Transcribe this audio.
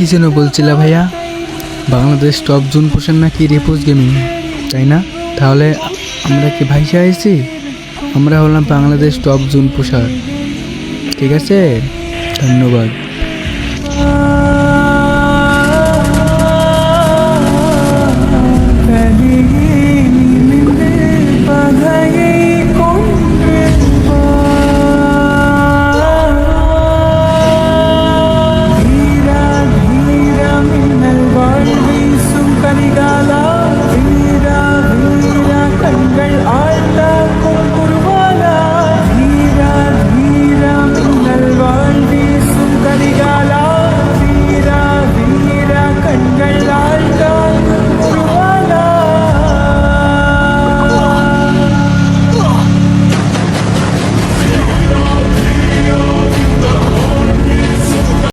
কি যেন বলছিলে ভাইয়া? বাংলাদেশ টপ জুন পোষণ নাকি রিপোজ গেমিং তাই না? তাহলে আমরা কি ভাইসে আইছি? আমরা হলাম বাংলাদেশ টপ জুন পোষার। ঠিক আছে? ধন্যবাদ। ಕಲಿಗಾಲ